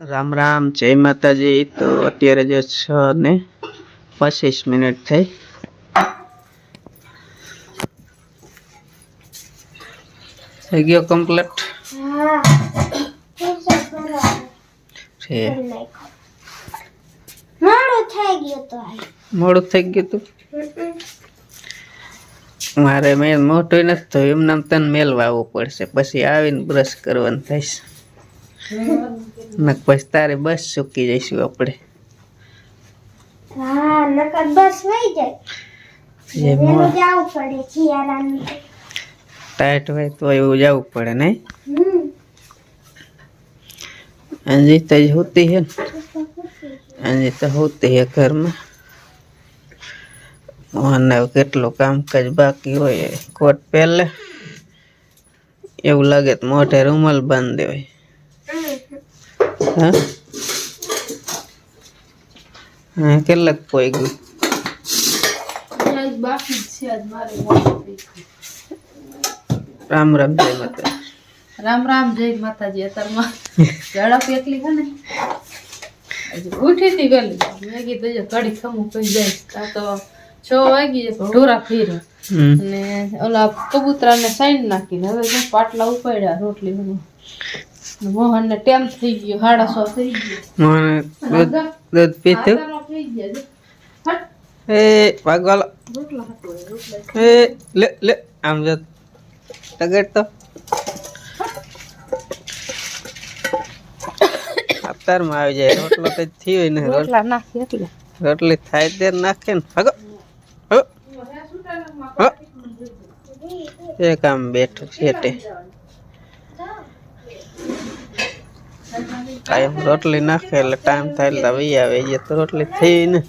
રામ રામ જય માતાજી. તો અત્યારે જે છ ને પચીસ મિનિટ થઈ. થઈ ગયો કમ્પ્લીટ? છે. મોડું થઈ ગયું મોડું થઈ ગયું તું? મારે મેં મોટું નથી થયું એમ નામ તને મેલવા આવવું પડશે. પછી આવીને બ્રશ કરવાનું થઈશ. ને પછી તારે બસ ચૂકી જઈશું આપણે. હા નકર બસ વહી જાય. વેલું જવું પડે શિયાળાનું. ટાઈટ હોય તો એવું જવું પડે નહીં. અંજી તો હોતી હે અંજી તો હોતી હે ઘરમાં. અને કેટલું કામકાજ બાકી હોય કોટ પહેલે એવું લાગે તો મોઢે રૂમાલ બાંધી દેવાય હા? કેટલાક પોઈ ગયું? રામ રામ જય માતા રામ રામ જય માતાજી અત્યારમાં ઝડપ એકલી છે ને. ઉઠી હતી વેલી મેં કીધું જો ખમું કહી જાય. આ તો છ વાગી પણ ઢોરા ફેરે. અને ઓલા કબૂતરાને સાઈન નાખીને હવે પાટલા ઉપાડ્યા રોટલી બનવા મોહન ને ટેમ થઈ ગયો સો થઈ ગયો. મને દૂધ દૂધ પીતું હાથામાં થઈ ગયા એ રોટલા એ લે લે આમ જો. તગડ તો અત્યારમાં આવી જાય. રોટલો તો થયો ને રોટલા નાખી એટલે. રોટલી થાય તે નાખે ને. ભાગો હો હો એક આમ બેઠું છેટે. કાયમ રોટલી નાખે એટલે ટાઈમ થાય એટલે વહી આવે. એ તો રોટલી થઈ ને.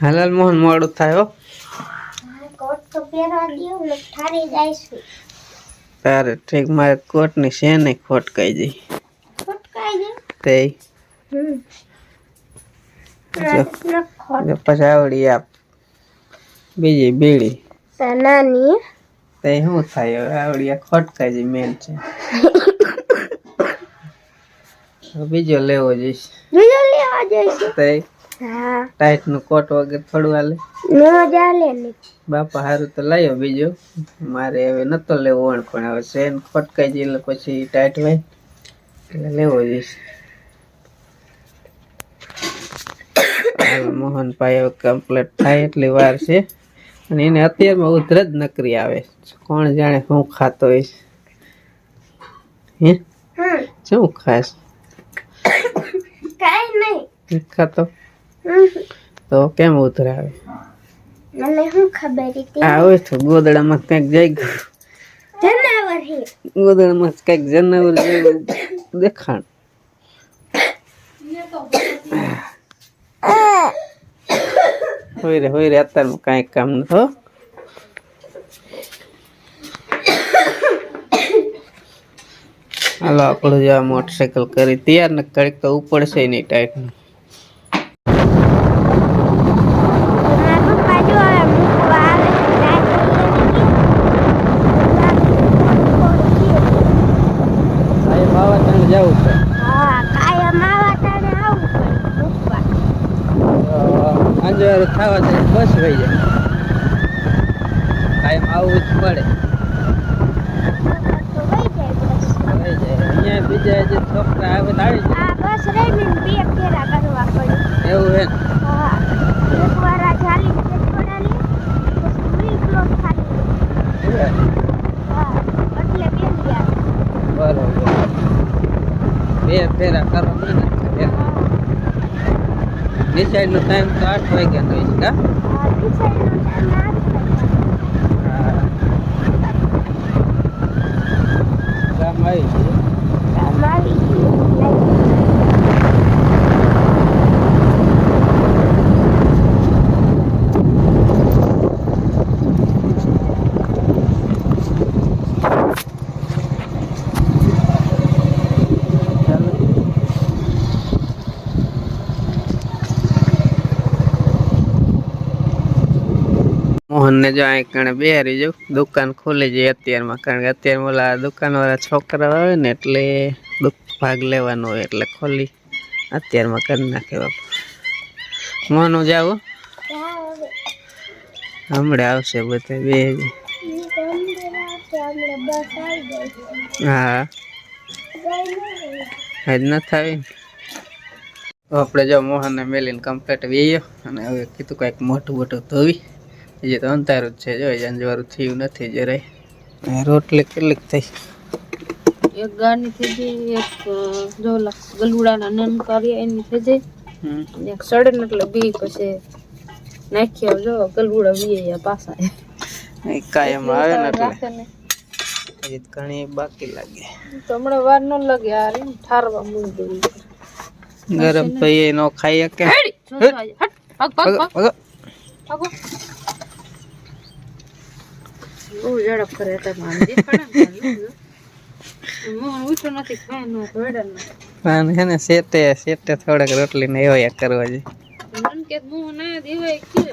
હાલાલ મોહન મોડું થાય હો. હા, કોટ તો પહેરવા દ્યો ને ઠારી જાઈશું તારે ઠીક મારે કોટની છે નહીં ખોટકાઈ જઈ ખોટકાઈ જઈ તે. હમ. જો. પછી આવડી આપ. બીજી બીડી. નાની તે શું થાય હવે? આવડી ખોટકાઈ જઈ મેન છે બીજો લેવો જઈશ. બીજો લેવા જઈશ? તે હા. ટાઈટનું કોટ વગર થોડું હાલે? નો ચાલે ને. બાપા હારું તો લાયો બીજો. મારે હવે નતો લેવો પણ હવે સેન ખોટકાઈ જઈ એટલે પછી ટાઈટ હોય એટલે લેવો જઈશ હાલ મોહનભાઈ હવે કમ્પ્લીટ થાય એટલી વાર છે. અને એને અત્યારમાં ઉધર જ નકરી આવે કોણ જાણે શું ખાતો હોય હે? શું ખાસ કાઈ નહીં. ખાતો? તો કેમ ઉધર આવે મને શું ખબર હતી? આવે તો ગોદડામાં કંઈક જઈ ગયું. જનાવર હે. ગોદડામાં કંઈક જનાવર જેવું દેખાણ. હોય રે હોય રે, અત્યારમાં કાંઈ કામ નથી હો? હાલો, આપણું જેવા મોટરસાયકલ કરી. તૈયાર ને કડીક તો ઉપડશે નહીં ટાઈટ મારા પપ્પા જો હવે મૂકવા આવે છે રાત સાહેબ આવા ત્યાં જવું છે હા કાયમ આવા તાણે આવવું પડે મૂકવા અંજવાળું થવા જાય બસ વહી જાય. કાયમ આવવું જ પડે તો વહી જાય બસ વહી જાય અહીંયા બીજા જે છોકરા આવે તો આવી આ બસ રહીને બે ફેરા કરવા પડે જાય એવું હે ને? હા એક વાર આ જાલી છે થોડાની પછી મિલ બ્લોક ખાલી એવું હે? હા એટલે બેસી આવે બરોબર બે ફેરા કરવા મહેનત કરે નિશાળનો ટાઈમ તો આઠ વાગ્યાનો હોય છે, કા? ડિસાઈડનો ગામ આવી ગયું. કામ આવી ગયું ચાલો મોહનને જો અહીં કણે બેહારી જાઉં, દુકાન ખોલી જાય અત્યારમાં, કારણ કે અત્યારે ઓલા દુકાનવાળા છોકરા આવે ને એટલે ભાગ લેવાનો હોય એટલે ખોલી અત્યારમાં કરી નાખે બાપુ. મોનું જાવું? હમણાં આવશે બધા બે. હા. આજ ન થાય. આપણે જો મોહનને મેલીને કમ્પ્લેટ વેયો, અને હવે કીધું કાંઈક મોટું મોટું ધોવી. હજી તો અંધારું જ છે. જો અંજવાળું થયું નથી જરાય રોટલી કેટલીક થઈ? એક ગાની થઈ જાય એક જો ગલુડાના નન કરીએ એની થઈ જાય એક સડે ને એટલે બી પછી નાખ્યા જો ગલુડા વીએ પાછા. એ કાયમ આવે ને એટલે. હજી ઘણી બાકી લાગે. તો હમણાં વાર ન લાગે આ એમ ઠારવા મૂકી દેવું ગરમ તો નો. ખાઈ કે હટ હટ હટ. હટ, ભાગ, ભાગ, ભગો, ભાગ, ભગો. ભાગો. બહુ ઝડપ કરે હતા ન આને હે ને શેતે શેતે થોડાક રોટલી ને એવા કરવા જોઈએ કે આ દેવાય કે.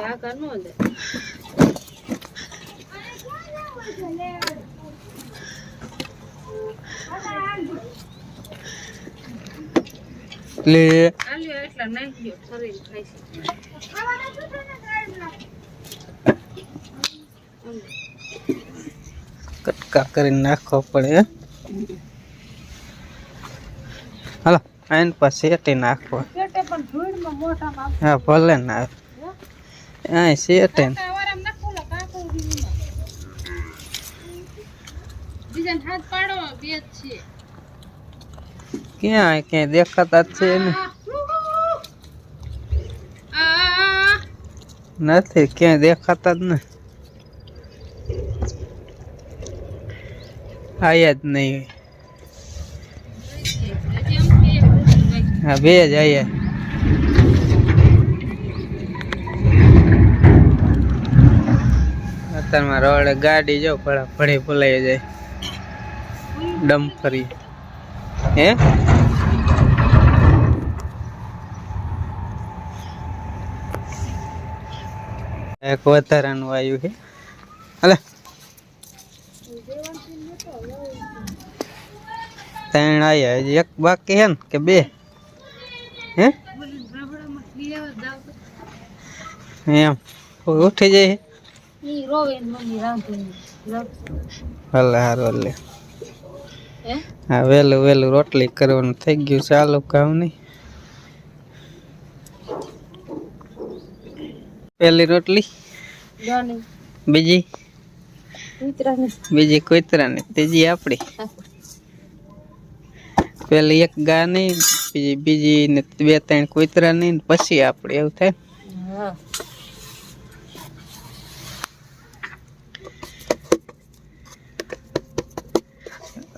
આ કા નો દે. લે. આલ્યો એટલા શરીર છે. કટકા કરીને નાખવો પડે? હાલો આઈન પાસે શેટી નાખવો. હા ભલે ના આ. શેટે ક્યાં ક્યાંય દેખાતા છે ને. નથી ક્યાંય દેખાતા જ ને આયા જ નહીં. હા, બે જ આયા. અત્યારમાં રોડે ગાડી જો પડા ભડી ભૂલાઈ જાય. ડમ્ફરી હે? એક વધારાનું આવ્યું છે. હાલે. ત્રણ આવ્યા હજી એક બાકી હે ને કે બે? હે? એમ. ઉઠી જાય ભલે હારું લે હા? વહેલું વહેલું રોટલી કરવાનું થઈ ગયું ચાલુ કામ નહીં. પહેલી રોટલી? બીજી? બીજી કોઈતરાની ત્રીજી આપણી પેલી એક ગાની બીજી બીજી ને બે ત્રણ કુતરાની ને પછી આપણે એવું થાય.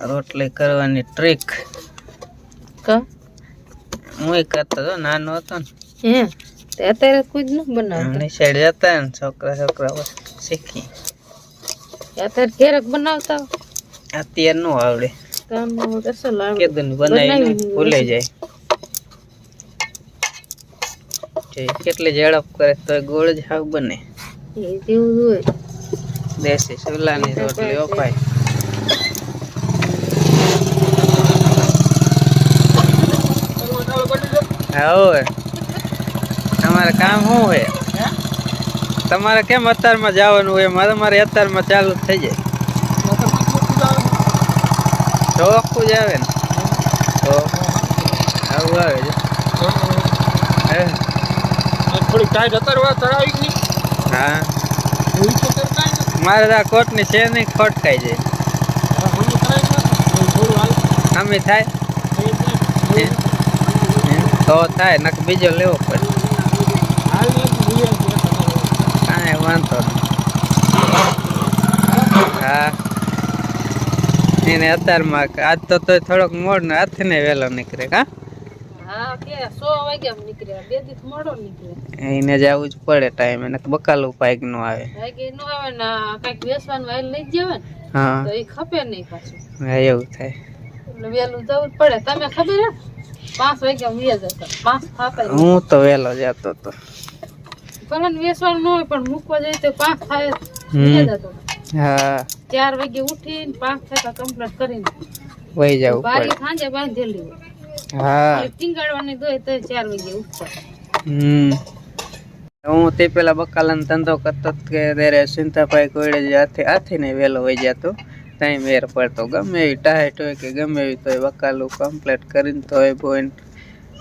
રોટલી કરવાની ટ્રીક હું કરતો હતો નાનો હતો ને. અત્યારે કોઈ જ ન બનાવતા. સાઈડ જતા ને છોકરા છોકરા શીખી. અત્યારે ક્યારેક બનાવતા અત્યારે નું આવડે. કામ લાવ બનાવીને ભૂલાઈ જાય. કેટલી ઝડપ કરે તો ગોળ જ હાવ બને. એ જેવું હોય. દેશી સુલાની રોટલી અપાય. હવે તમારે કામ શું હોય? તમારે કેમ અત્યારમાં જવાનું હોય? મારે મારે અત્યારમાં ચાલુ થઈ જાય. ચોખ્ખું જ આવે ને. તો આવું આવે છે? થોડી ટાઈટ અત્યારે ચડાવી ગઈ હા. મારે તો આ કોટની છે નહીં ખોટકાઈ જાય આમે થાય? તો થાય નક બીજો લેવો પડે. કાંઈ વાંધો નહીં. હા. એને અત્યારમાં આજ તો તોય થોડોક મોડ ને હાથ ને વહેલો નીકળે કા એને જવું જ પડે ટાઈમ એને બકાલું પાઈકનું આવે. વાગે નો આવે ને કંઈક વેસવાનું વાયલ લઈ જ હા. તો એ ખપે નહીં પાછું. હા, એવું થાય. વહેલું જવું જ પડે. તમે ખબર પાંચ વાગ્યા જતા. પાંચ થાતા હું તો વહેલો જતો હતો ભલે વેસવાનું ન હોય પણ મૂકવા જઈએ તો પાંચ થાય. હા. ચાર વાગે ઉઠીને પાંચ થતા કમ્પ્લીટ કરીને વહી જાવ બારી ખાંજે બાંધેલી હા. ટીંગાડવાની દોય તો ચાર વાગે ઉઠતા. હમ. હું તે પેલા બકાલાનો ધંધો કરતો તો કે ત્યારે સિંતાભાઈ કોઈડે જે હાથે વહેલો વહી જતો ત્યાં મેર પડતો. ગમે એવી ટાઈટ હોય કે ગમે એવી તો બકાલું કમ્પ્લીટ કરીને તોય બોઈને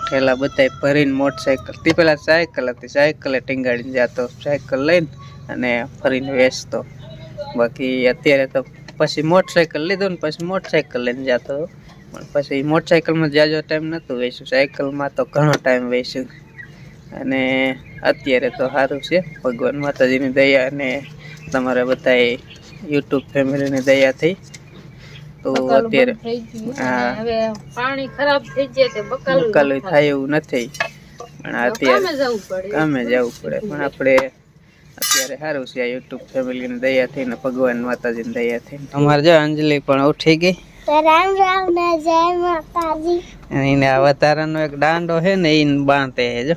પેલા બધાય ભરીને મોટરસાઇકલ તે પેલા સાયકલ હતી. સાયકલે ટીંગાડીને જતો. સાયકલ લઈને અને ફરીને વેચતો. બાકી અત્યારે તો પછી મોટરસાઇકલ લીધો ને પછી મોટરસાઇકલ લઈને જતો પણ પછી મોટરસાઇકલમાં જાજો ટાઈમ નહોતો વેચ્યું સાયકલમાં તો ઘણો ટાઈમ વેચ્યું. અને અત્યારે તો સારું છે. ભગવાન માતાજીની દયા અને તમારા બધા યુટ્યુબ ફેમિલીની દયા થઈ તો અત્યારે હા. પાણી ખરાબ થઈ જાય બકાલું થાય એવું નથી. પણ અત્યારે કામે જવું પડે. પણ આપણે અત્યારે સારું છે આ યુટ્યુબ ફેમિલીની દયા ને ભગવાન માતાજીની દયાથી અમારે જો અંજલિ પણ ઉઠી ગઈ. રામ રામ ને જય માતાજી. એને આ વધારાનો એક દાંડો છે ને એને બાંધે છે જો.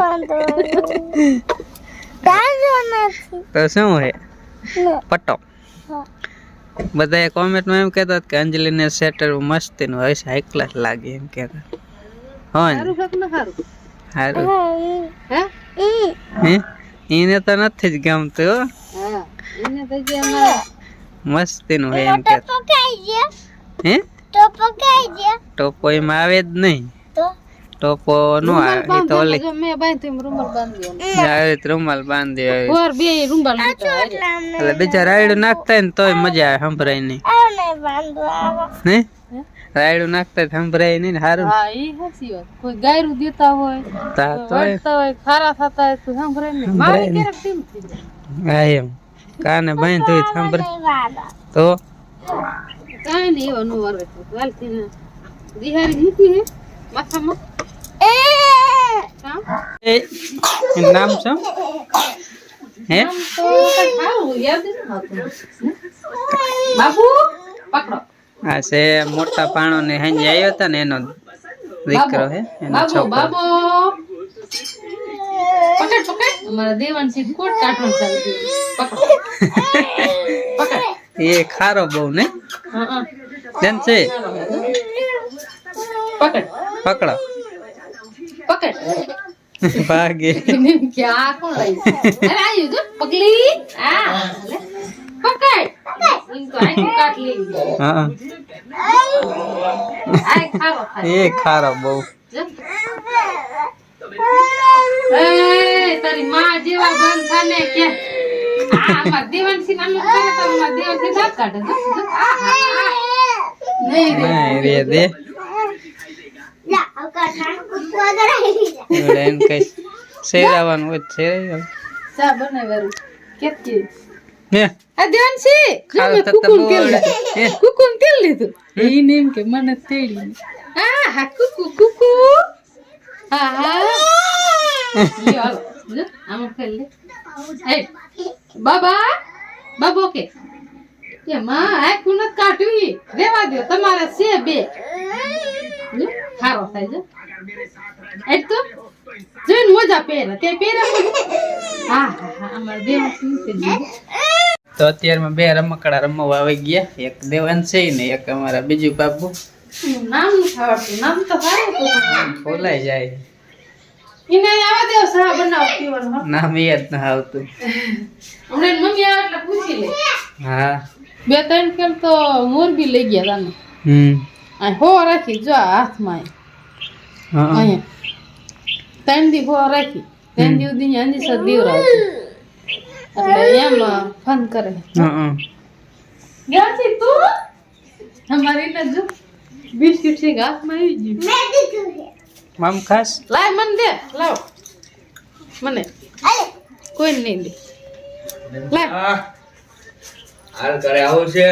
બાંધો? નથી. તો શું છે. પટ્ટો. કોમેન્ટ કોમેન્ટમાં એમ કહેતા હતા કે અંજલિને સેટર મસ્તીનું હોય સાયકલ ક્લાસ લાગે એમ કહેતા. હા ને? સારું? સારું સારું હે હે? એને તો નથી જ ગમતું મસ્તી નું એને તો જે અમારે મસ્તીનું હોય એમ કે. હે? ટોપો એમાં આવે જ નહીં. ટોપો નો આવે તો ઓલી રૂમાલ બાંધી. આવી રીતે રૂમાલ બાંધી આવી ઓર બે રૂમાલ એટલે બીજા રાયડું નાખતા હોય ને તોય મજા આવે સંભળાય નહીં. બાંધો આવો ને? રાયડું નાખતા તો સંભળાય નહીં સારું હા ઈ સાચી વાત. કોઈ ગાયરું દેતા હોય તા વાળતા હોય ખારા થતા હોય તો સાંભળે નહીં. મારે ક્યારેક તેમ થઈ હા એમ. કાને બાંધ્યું તો સંભળાય. તો? કાંઈ નહીં એવા નો વારે તો વાલથી ને દિહારી મૂકી હે માથામાં. એ! કામ? એ એનું નામ શું? હે? તો સારું યાદ નથી આવતું. પકડો. આ છે મોટા પાણો ને હાંજે આવ્યો હતા ને એનો દીકરો હે એનો છોકરો. બાબો. પકડ પકડ. અમારા દેવાનસિંહ કોટ કાઢવાનું ચાલુ પકડ પકડ. એ ખારો બહુ ને? હા હા. છે? પકડ. પકડો. પકડ. ભાગે. ક્યાં કોણ લઈ અરે આયુ જો પકડી. આ પકડ. એ ખારો બહુ. તારી માં જેવા બંધ થાને કે આ તો દાંત કાઢે. નહીં રે. દે. શેરાવાનું હોય શેરાઈ ચા બનાવ્યું કેતી ને ધ્યાન દેવાનસિંહ જો કુકુમ તેલ. લીધું. કુકુન તેલ લીધું? ઈ ને કે મને તેલ આ હા કુકુ કુકુ. હા હા. આમ લે એ બાબા બાબો કે. કે માં આ કુનત કાઢવી રેવા દો તમારે છે બે. હારો થાય જો. તો જોઈને મોજા પહેરે. તે પહેરા. હા હા હા અમારે દેવાનસિંહ તે દીધું. તો અત્યારમાં બે રમકડા રમવા આવી ગયા. એક દેવાન છે ને એક અમારા બીજું બાબુ. નામ નામ તો પણ જાય. એને આવા દેવ સા બનાવ પીવાનું નામ યાદ ના આવતું. હમણાં મમ્મી આવે એટલે પૂછી લે. હા. બે ત્રણ કેમ તો મોરબી લઈ ગયા તાને હમ. આ હો રાખી જો હાથમાં હા. અહીંયા. ત્રણ દી હો રાખી. ત્રણ દી સુધી અંજી સર દેવરાવતી. એટલે એમ ફન કરે. હા ગયા છે તું? અમારી નજુ બિસ્કિટ છે હાથમાં આવી ગયું. મેં દીધું છે. મામ ખાસ? લાય મને દે લાવ. મને. કોઈ નહીં દે. લાય હાલ કરે આવું છે.